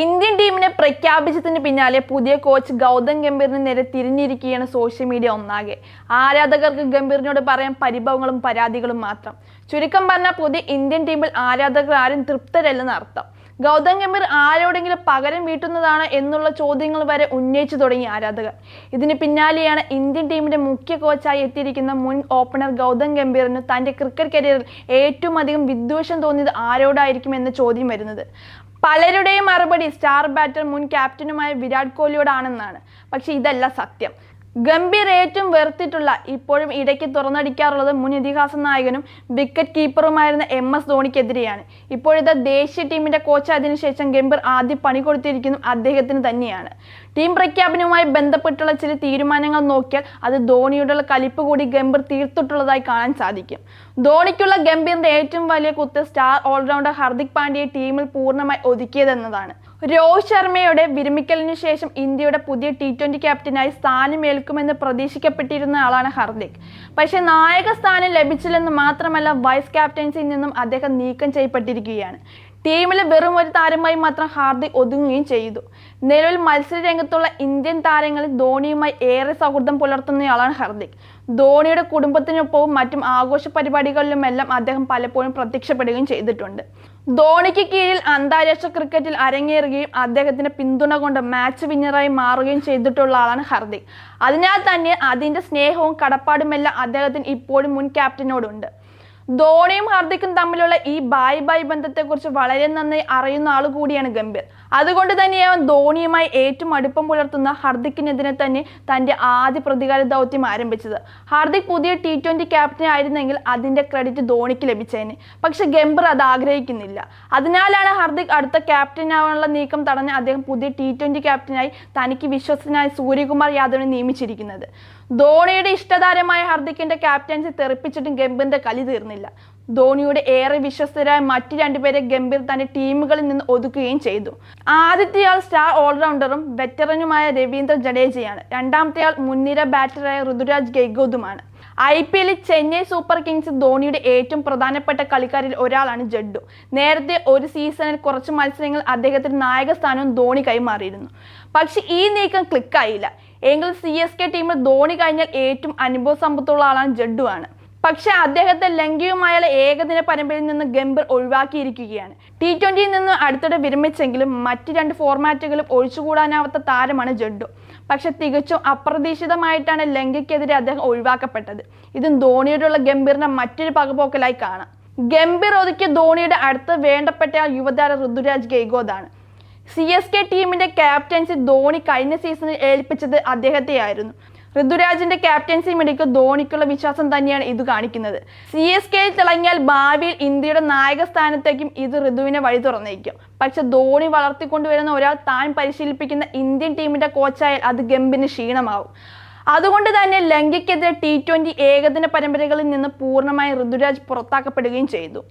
Indian ടീമിനെ പ്രഖ്യാപിച്ചതിന് പിന്നാലെ പുതിയ കോച്ച് ഗൗതം ഗംഭീറിന് നേരെ തിരിഞ്ഞിരിക്കുകയാണ് സോഷ്യൽ മീഡിയ ഒന്നാകെ. ആരാധകർക്ക് ഗംഭീറിനോട് പറയാൻ പരിഭവങ്ങളും പരാതികളും മാത്രം. ചുരുക്കം പറഞ്ഞാൽ പുതിയ ഇന്ത്യൻ ടീമിൽ ആരാധകർ ആരും തൃപ്തരല്ലെന്ന് അർത്ഥം. ഗൗതം ഗംഭീർ ആരോടെങ്കിലും പകരം വീട്ടുന്നതാണ് എന്നുള്ള ചോദ്യങ്ങൾ വരെ ഉന്നയിച്ചു തുടങ്ങി ആരാധകർ. ഇതിന് പിന്നാലെയാണ് ഇന്ത്യൻ ടീമിന്റെ മുഖ്യ കോച്ചായി എത്തിയിരിക്കുന്ന മുൻ ഓപ്പണർ ഗൗതം ഗംഭീറിന് തന്റെ ക്രിക്കറ്റ് കരിയറിൽ ഏറ്റവും അധികം വിദ്വേഷം തോന്നിയത് ആരോടായിരിക്കും എന്ന ചോദ്യം വരുന്നത്. പലരുടെയും മറുപടി സ്റ്റാർ ബാറ്റർ മുൻ ക്യാപ്റ്റനുമായ വിരാട് കോഹ്ലിയോടാണെന്നാണ്. പക്ഷെ ഇതല്ല സത്യം. ഗംഭീർ ഏറ്റവും വെറുത്തിട്ടുള്ള ഇപ്പോഴും ഇടയ്ക്ക് തുറന്നടിക്കാറുള്ളത് മുൻ ഇതിഹാസ നായകനും വിക്കറ്റ് കീപ്പറുമായിരുന്ന എം എസ് ധോണിക്കെതിരെയാണ്. ഇപ്പോഴത്തെ ദേശീയ ടീമിന്റെ കോച്ചായതിനു ശേഷം ഗംഭീർ ആദ്യം പണി കൊടുത്തിരിക്കുന്നു അദ്ദേഹത്തിന് തന്നെയാണ്. ടീം പ്രഖ്യാപനവുമായി ബന്ധപ്പെട്ടുള്ള ചില തീരുമാനങ്ങൾ നോക്കിയാൽ അത് ധോണിയുടെ കലിപ്പ് കൂടി ഗംഭീർ തീർത്തിട്ടുള്ളതായി കാണാൻ സാധിക്കും. ധോണിക്കുള്ള ഗംഭീറിന്റെ ഏറ്റവും വലിയ കുത്ത് സ്റ്റാർ ഓൾറൗണ്ടർ ഹർദിക് പാണ്ഡ്യയെ ടീമിൽ പൂർണമായി ഒതുക്കിയതെന്നതാണ്. രോഹിത് ശർമ്മയുടെ വിരമിക്കലിനു ശേഷം ഇന്ത്യയുടെ പുതിയ ടി ട്വന്റി ക്യാപ്റ്റനായി സ്ഥാനമേൽക്കുമെന്ന് പ്രതീക്ഷിക്കപ്പെട്ടിരുന്ന ആളാണ് ഹർദിക്. പക്ഷേ നായക സ്ഥാനം ലഭിച്ചില്ലെന്ന് മാത്രമല്ല വൈസ് ക്യാപ്റ്റൻസിയിൽ നിന്നും അദ്ദേഹം നീക്കം ചെയ്യപ്പെട്ടിരിക്കുകയാണ്. ടീമിലെ വെറും ഒരു താരമായി മാത്രം ഹാർദിക് ഒതുങ്ങുകയും ചെയ്തു. നിലവിൽ മത്സര രംഗത്തുള്ള ഇന്ത്യൻ താരങ്ങളിൽ ധോണിയുമായി ഏറെ സൗഹൃദം പുലർത്തുന്നയാളാണ് ഹാർദിക്. ധോണിയുടെ കുടുംബത്തിനൊപ്പവും മറ്റും ആഘോഷ പരിപാടികളിലുമെല്ലാം അദ്ദേഹം പലപ്പോഴും പ്രത്യക്ഷപ്പെടുകയും ചെയ്തിട്ടുണ്ട്. ധോണിക്ക് കീഴിൽ അന്താരാഷ്ട്ര ക്രിക്കറ്റിൽ അരങ്ങേറുകയും അദ്ദേഹത്തിന്റെ പിന്തുണ കൊണ്ട് മാച്ച് വിന്നറായി മാറുകയും ചെയ്തിട്ടുള്ള ആളാണ് ഹർദിക്. അതിനാൽ തന്നെ അതിന്റെ സ്നേഹവും കടപ്പാടുമെല്ലാം അദ്ദേഹത്തിന് ഇപ്പോഴും മുൻ ക്യാപ്റ്റനോടുണ്ട് ധോണിയും ഹാർദിക്കും തമ്മിലുള്ള ഈ ബായ് ബായ് ബന്ധത്തെക്കുറിച്ച് വളരെ നന്നായി അറിയുന്ന ആൾ കൂടിയാണ് ഗംഭീർ. അതുകൊണ്ട് തന്നെയാവും ധോണിയുമായി ഏറ്റവും അടുപ്പം പുലർത്തുന്ന ഹർദിക്കിനെതിരെ തന്നെ തന്റെ ആദ്യ പ്രതികാര ദൗത്യം ആരംഭിച്ചത്. ഹാർദിക് പുതിയ ടി ട്വന്റി ക്യാപ്റ്റൻ ആയിരുന്നെങ്കിൽ അതിന്റെ ക്രെഡിറ്റ് ധോണിക്ക് ലഭിച്ചേനെ. പക്ഷെ ഗംഭീർ അത് ആഗ്രഹിക്കുന്നില്ല. അതിനാലാണ് ഹർദിക് അടുത്ത ക്യാപ്റ്റൻ ആവാനുള്ള നീക്കം തടഞ്ഞ് അദ്ദേഹം പുതിയ ടി ട്വന്റി ക്യാപ്റ്റനായി തനിക്ക് വിശ്വസനായ സൂര്യകുമാർ യാദവിനെ നിയമിച്ചിരിക്കുന്നത്. ധോണിയുടെ ഇഷ്ടതാരമായ ഹർദിക്കിന്റെ ക്യാപ്റ്റൻസി തെറിപ്പിച്ചിട്ടും ഗംഭീറിന്റെ കളി തീർന്നില്ല. ധോണിയുടെ ഏറെ വിശ്വസ്തരായ മറ്റു രണ്ടുപേരെ ഗംഭീർ തന്റെ ടീമുകളിൽ നിന്ന് ഒതുക്കുകയും ചെയ്തു. ആദ്യത്തെയാൾ സ്റ്റാർ ഓൾറൗണ്ടറും വെറ്ററനുമായ രവീന്ദ്ര ജഡേജയാണ്. രണ്ടാമത്തെയാൾ മുൻനിര ബാറ്ററായ ഋതുരാജ് ഗെയ്ഗോദുമാണ് ഐ പി എല്ലിൽ ചെന്നൈ സൂപ്പർ കിങ്സ് ധോണിയുടെ ഏറ്റവും പ്രധാനപ്പെട്ട കളിക്കാരിൽ ഒരാളാണ് ജഡ്ഡു. നേരത്തെ ഒരു സീസണിൽ കുറച്ച് മത്സരങ്ങൾ അദ്ദേഹത്തിന് നായക സ്ഥാനവും ധോണി കൈമാറിയിരുന്നു. പക്ഷെ ഈ നീക്കം ക്ലിക്കായില്ല എങ്കിൽ സി എസ് കെ ടീമിൽ ധോണി കഴിഞ്ഞാൽ ഏറ്റവും അനുഭവ സമ്പത്തുള്ള ആളാണ് ജഡ്ഡു ആണ് പക്ഷെ അദ്ദേഹത്തെ ലങ്കയുമായുള്ള ഏകദിന പരമ്പരയിൽ നിന്ന് ഗംഭീർ ഒഴിവാക്കിയിരിക്കുകയാണ്. ടി ട്വന്റിയിൽ നിന്ന് അടുത്തിടെ വിരമിച്ചെങ്കിലും മറ്റ് രണ്ട് ഫോർമാറ്റുകളും ഒഴിച്ചുകൂടാനാവാത്ത താരമാണ് ജഡ്ഡു. പക്ഷെ തികച്ചും അപ്രതീക്ഷിതമായിട്ടാണ് ലങ്കയ്ക്കെതിരെ അദ്ദേഹം ഒഴിവാക്കപ്പെട്ടത്. ഇതും ധോണിയോടുള്ള ഗംഭീറിന്റെ മറ്റൊരു പകപോക്കലായി കാണാം. ഗംഭീർ ഒതുക്കിയ ധോണിയുടെ അടുത്ത് വേണ്ടപ്പെട്ട യുവതാര ഋതുരാജ് ഗെയ്ഗോദാണ്. സി എസ് കെ ടീമിന്റെ ക്യാപ്റ്റൻസി ധോണി കഴിഞ്ഞ സീസണിൽ ഏൽപ്പിച്ചത് അദ്ദേഹത്തെയായിരുന്നു. ഋതുരാജിന്റെ ക്യാപ്റ്റൻസി മിടിക്ക് ധോണിക്കുള്ള വിശ്വാസം തന്നെയാണ് ഇത് കാണിക്കുന്നത്. സി എസ് കെയിൽ തിളങ്ങിയാൽ ഭാവിയിൽ ഇന്ത്യയുടെ നായക സ്ഥാനത്തേക്കും ഇത് ഋതുവിനെ വഴി തുറന്നേക്കും. പക്ഷെ ധോണി വളർത്തിക്കൊണ്ടുവരുന്ന ഒരാൾ താൻ പരിശീലിപ്പിക്കുന്ന ഇന്ത്യൻ ടീമിന്റെ കോച്ചായാൽ അത് ഗംഭിന് ക്ഷീണമാവും. അതുകൊണ്ട് തന്നെ ലങ്കയ്ക്കെതിരെ ടി ട്വന്റി ഏകദിന പരമ്പരകളിൽ നിന്ന് പൂർണമായി ഋതുരാജ് പുറത്താക്കപ്പെടുകയും ചെയ്തു.